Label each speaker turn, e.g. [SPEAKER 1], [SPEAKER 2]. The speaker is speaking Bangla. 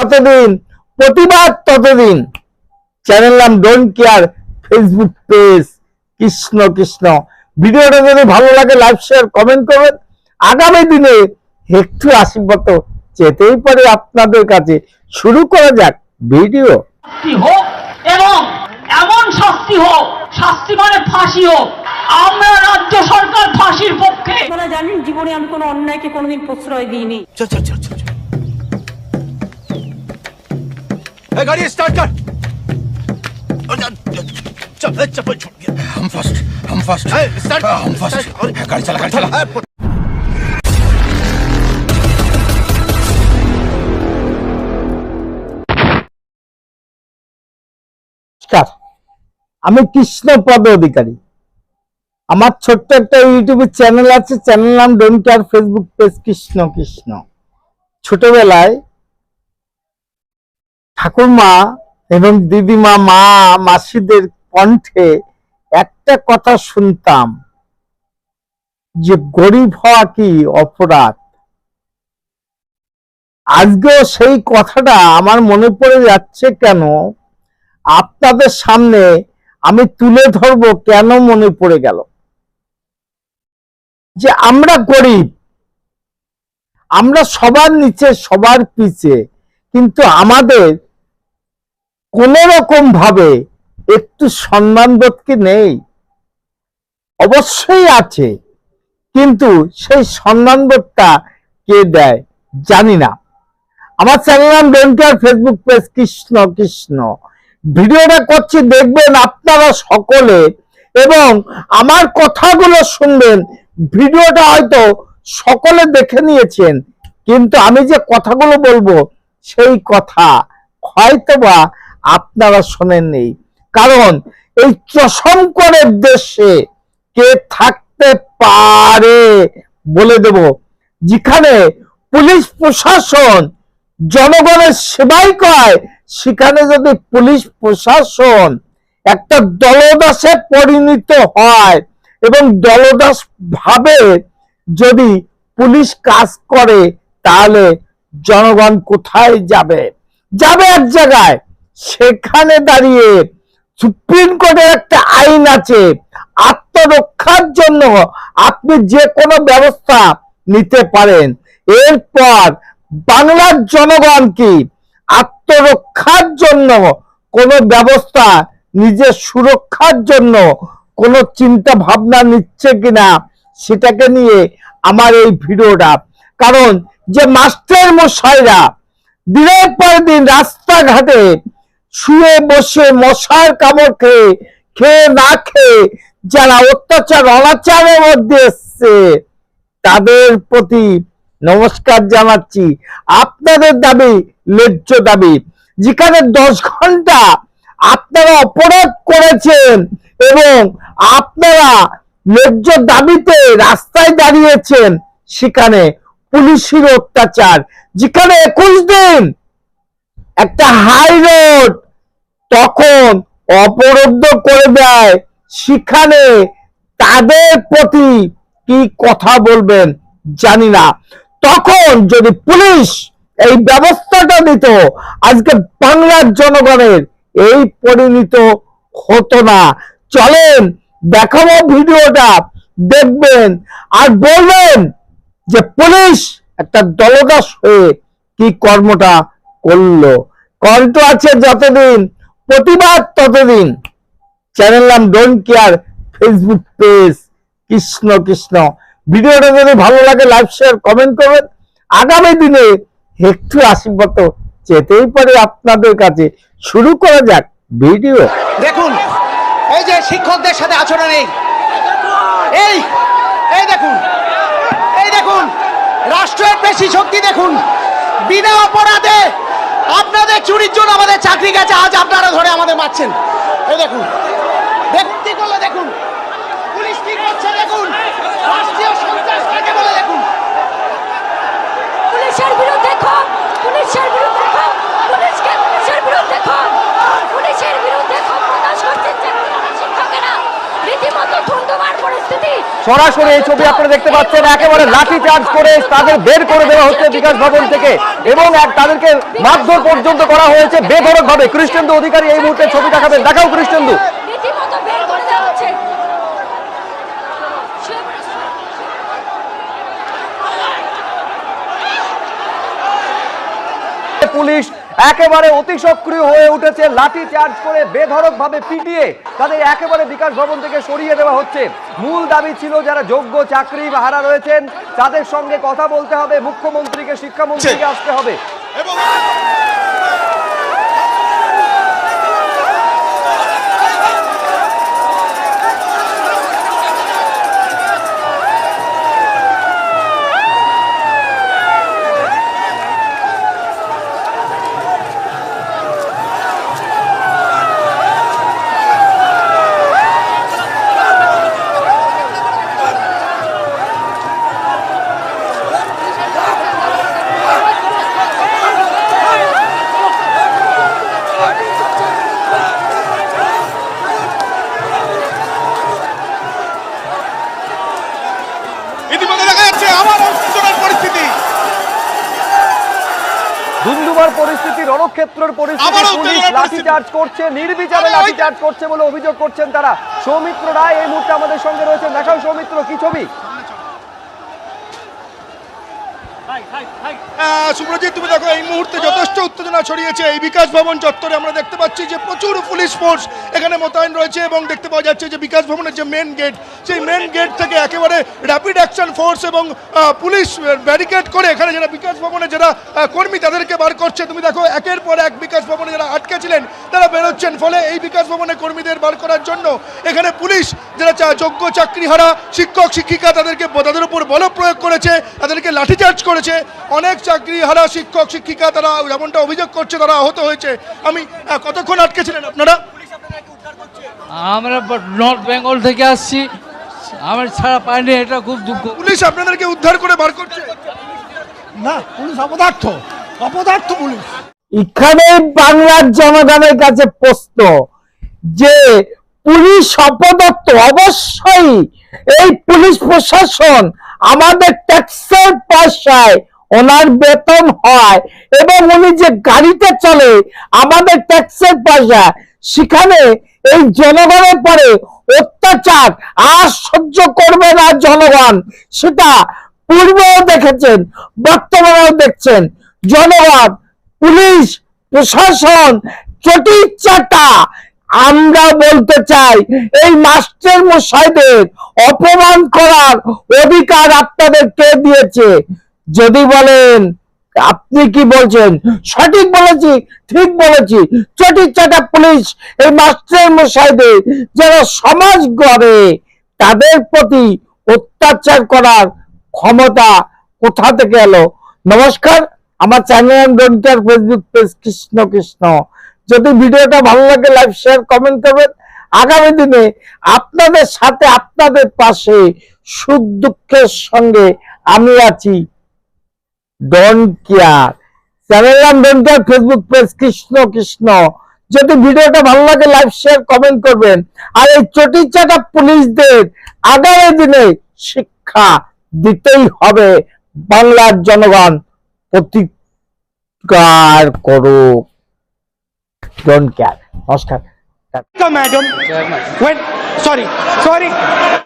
[SPEAKER 1] ততদিন প্রতিবাদ ততদিন। চ্যানেল নাম don't care Facebook page Krishna Krishna. ভিডিওটা যদি ভালো লাগে লাইক শেয়ার কমেন্ট করবেন। আগামী দিনে একটু আশীর্বাদ যেতেই পারে আপনাদের কাছে। শুরু করা যাক ভিডিও।
[SPEAKER 2] হোক এবং এমন শাস্তি হোক শাস্তি মানে ফাঁসি হোক। আমরা রাজ্য সরকার ফাঁসির পক্ষে।
[SPEAKER 3] আপনারা জানেন জীবনে আমি কোনো অন্যায়কে কোনোদিন প্রশ্রয় দিইনি।
[SPEAKER 4] চল। गाड़ी स्टार्ट कर और जा- चल ए, चप्पल छूट गया
[SPEAKER 5] हम फर्स्ट हम फर्स्ट
[SPEAKER 4] ए, स्टार्ट
[SPEAKER 5] हम फर्स्ट
[SPEAKER 4] स्टार्ट, और-
[SPEAKER 5] गाड़ी चला गाड़ी चला
[SPEAKER 4] ए,
[SPEAKER 1] নমস্কার আমি কৃষ্ণপদ অধিকারী আমার ছোট্ট একটা ইউটিউবে চ্যানেল আছে চ্যানেল নাম don't care Facebook page Krishna Krishna ছোটবেলায় ঠাকুরমা এবং দিদিমা, মা, মাসিদের কণ্ঠে একটা কথা শুনতাম যে গরিব হওয়া কি অপরাধ? আজকেও সেই কথাটা আমার মনে পড়ে যাচ্ছে কেন? আপনাদের সামনে আমি তুলে ধরবো কেন মনে পড়ে গেল? যে আমরা গরিব, আমরা সবার নিচে, সবার পিছে, কিন্তু আমাদের কোন রকম ভাবে একটু সম্মানবোধ কি নেই? অবশ্যই আছে, কিন্তু সেই সম্মানবোধটা কে দেয় জানি না। আমার চ্যানেল নাম ফেসবুক পেজ কৃষ্ণ কৃষ্ণ। ভিডিওটা করছি, দেখবেন আপনারা সকলে এবং আমার কথাগুলো শুনবেন। ভিডিওটা হয়তো সকলে দেখে নিয়েছেন, কিন্তু আমি যে কথাগুলো বলব, সেই কথা হয়তোবা আপনারা শোনেননি কারণ এই চশঙ্করের দেশে কে থাকতে পারে বলে দেব। যেখানে পুলিশ প্রশাসন জনগণের সেবাই কয়, সেখানে যদি পুলিশ প্রশাসন একটা দলদাসে পরিণত হয় এবং দলদাস ভাবে যদি পুলিশ কাজ করে, তাহলে জনগণ কোথায় যাবে? যাবে এক জায়গায় সেখানে দাঁড়িয়ে সুপ্রিম কোর্টের একটা আইন আছে, আত্মরক্ষার জন্য আপনি যে কোনো ব্যবস্থা নিতে পারেন। এরপর বাংলার জনগণ কি আত্মরক্ষার জন্য কোনো ব্যবস্থা, নিজের সুরক্ষার জন্য কোনো চিন্তা ভাবনা নিচ্ছে কিনা, সেটাকে নিয়ে আমার এই ভিডিওটা। কারণ যে মাস্টার মশাইরা দিনের পর দিন রাস্তাঘাটে শুয়ে বসে মশার কামড় খেয়ে খেয়ে না খেয়ে যারা অত্যাচার, অনাচারের মধ্যে এসছে, তাদের প্রতি নমস্কার জানাচ্ছি। আপনাদের দাবি, ন্যায্য দাবি। যেখানে দশ ঘণ্টা আপনারা অপরাধ করেছেন এবং আপনারা ন্যায্য দাবিতে রাস্তায় দাঁড়িয়েছেন, সেখানে পুলিশের অত্যাচার। যেখানে একুশ দিন একটা হাই রোড তখন অবরুদ্ধ করে দেয়। সেখানে তাদের প্রতি কি কথা বলবেন জানি না। তখন যদি পুলিশ এই ব্যবস্থাটা দিত, আজকে বাংলার জনগণের এই পরিণত হতো না। চলেন, দেখাবো ভিডিওটা, দেখবেন আর বলবেন যে পুলিশ একটা দলদাস হয়ে কি কর্মটা করল। কণ্ঠ আছে যতদিন, প্রতিবাদ ততদিন। চ্যানেল নাম don't care Facebook page Krishna Krishna. ভিডিওটা যদি ভালো লাগে লাইক শেয়ার কমেন্ট করবেন। আগামী দিনে একটু আশীর্বাদ যেতেই পারে আপনাদের কাছে। শুরু করা যাক ভিডিও।
[SPEAKER 6] দেখুন, এই যে শিক্ষকদের সাথে আচরণ এই। এই এই দেখুন এই দেখুন, রাষ্ট্রের পেশি শক্তি দেখুন। বিনা অপরাধে আপনাদের চুরির জন্য আমাদের চাকরি গেছে, আজ আপনারা ধরে আমাদের মারছেন। এই দেখুন দেখুন কি দেখুন, পুলিশ কি করছে দেখুন, রাষ্ট্রীয় সন্ত্রাস বলে দেখুন?
[SPEAKER 5] সরাসরি এই ছবি আপনারা দেখতে পাচ্ছেন একেবারে লাঠি চার্জ করে তাদের বের করে দেওয়া হচ্ছে বিকাশ ভবন থেকে এবং তাদেরকে মারধর পর্যন্ত করা হয়েছে বেধরক ভাবে কৃষ্ণেন্দু অধিকারী এই মুহূর্তে ছবি দেখাবেন। দেখাও কৃষ্ণেন্দু। পুলিশ একেবারে অতি সক্রিয় হয়ে উঠেছে লাঠি চার্জ করে বেধরক ভাবে পিটিয়ে তাদের একেবারে বিকাশ ভবন থেকে সরিয়ে দেওয়া হচ্ছে। মূল দাবি ছিল যারা যোগ্য চাকরি ভাড়া হারা রয়েছেন তাদের সঙ্গে কথা বলতে হবে মুখ্যমন্ত্রীকে শিক্ষামন্ত্রীকে আসতে হবে। ধুন্ধুমার পরিস্থিতি রণক্ষেত্রের পরিস্থিতি পুলিশ
[SPEAKER 4] উত্তেজনার
[SPEAKER 5] লাঠি চার্জ করছে নির্বিচারে
[SPEAKER 4] আরে
[SPEAKER 5] লাঠি চার্জ করছে বলে অভিযোগ করছেন তারা। সৌমিত্র রায় এই মুহূর্তে আমাদের সঙ্গে রয়েছে দেখাও সৌমিত্র কি ছবি?
[SPEAKER 4] সুব্রজিৎ, তুমি দেখো, এই মুহূর্তে যথেষ্ট উত্তেজনা ছড়িয়েছে। এই বিকাশ ভবন চত্বরে আমরা দেখতে পাচ্ছি যে প্রচুর পুলিশ ফোর্স এখানে মোতায়েন রয়েছে এবং দেখতে পাওয়া যাচ্ছে যে বিকাশ ভবনের যে মেন গেট সেই মেন গেট থেকে একেবারে র্যাপিড অ্যাকশন ফোর্স এবং পুলিশ ব্যারিকেড করে এখানে যারা বিকাশ ভবনে যারা কর্মী তাদেরকে বার করছে। তুমি দেখো, একের পর এক বিকাশ ভবনে যারা আটকে ছিলেন তারা বেরোচ্ছেন। ফলে এই বিকাশ ভবনে কর্মীদের বার করার জন্য এখানে পুলিশ, যারা যোগ্য চাকরিহারা, শিক্ষক, শিক্ষিকা, তাদেরকে তাদের উপর বল প্রয়োগ করেছে। তাদেরকে লাঠিচার্জ করেছে। অনেক চাকরি চাকরিহারা শিক্ষক শিক্ষিকা তারা যেমনটা অভিযোগ করছে তারা আহত হয়েছে। আমি কতক্ষণ আটকে ছিলেন আপনারা?
[SPEAKER 7] আমরা নর্থ বেঙ্গল থেকে আসছি। আমার ছাড়া পাইনি এটা খুব দুঃখ।
[SPEAKER 4] পুলিশ আপনাদেরকে উদ্ধার করে বার করছে? না পুলিশ অপদার্থ। অপদার্থ পুলিশ।
[SPEAKER 1] এখানে বাংলার জনগণের কাছে প্রশ্ন যে পুলিশ অপদত্ত অবশ্যই এই পুলিশ প্রশাসন আমাদের ট্যাক্সের পয়সায় ওনার বেতন হয় এবং উনি যে গাড়িতে চলে আমাদের ট্যাক্সের পয়সা সেখানে এই জনগণের পরে অত্যাচার আর সহ্য করবে না জনগণ। সেটা পূর্বেও দেখেছেন, বর্তমানেও দেখছেন। জনগণ, পুলিশ, প্রশাসন চটিচাটা আমরা বলতে চাই, এই মাস্টার মশাইদের অপমান করার অধিকার আপনাদের কে দিয়েছে? যদি বলেন, আপনি কি বলছেন? সঠিক বলেছি, ঠিক বলেছি। চটিচাটা পুলিশ, এই মাস্টার মশাইদের যারা সমাজ গড়ে, তাদের প্রতি অত্যাচার করার ক্ষমতা কোথা থেকে এলো? নমস্কার, আমার channel Facebook page Krishna Krishna. যদি ভিডিওটা ভালো লাগে লাইক শেয়ার কমেন্ট করবেন। আগামী দিনে আপনাদের সাথে, আপনাদের পাশে সুখ দুঃখের সঙ্গে আমি আছি। ডোন্ট কেয়ার চ্যানেল নাম ফেসবুক পেজ কৃষ্ণ কৃষ্ণ যদি ভিডিওটা ভালো লাগে লাইক শেয়ার কমেন্ট করবেন। আর এই চটিচাটা পুলিশদের আগামী দিনে শিক্ষা দিতেই হবে। বাংলার জনগণ প্রতিকার করুক। don't care. Oscar.
[SPEAKER 6] Come, madam. When? Sorry. Sorry.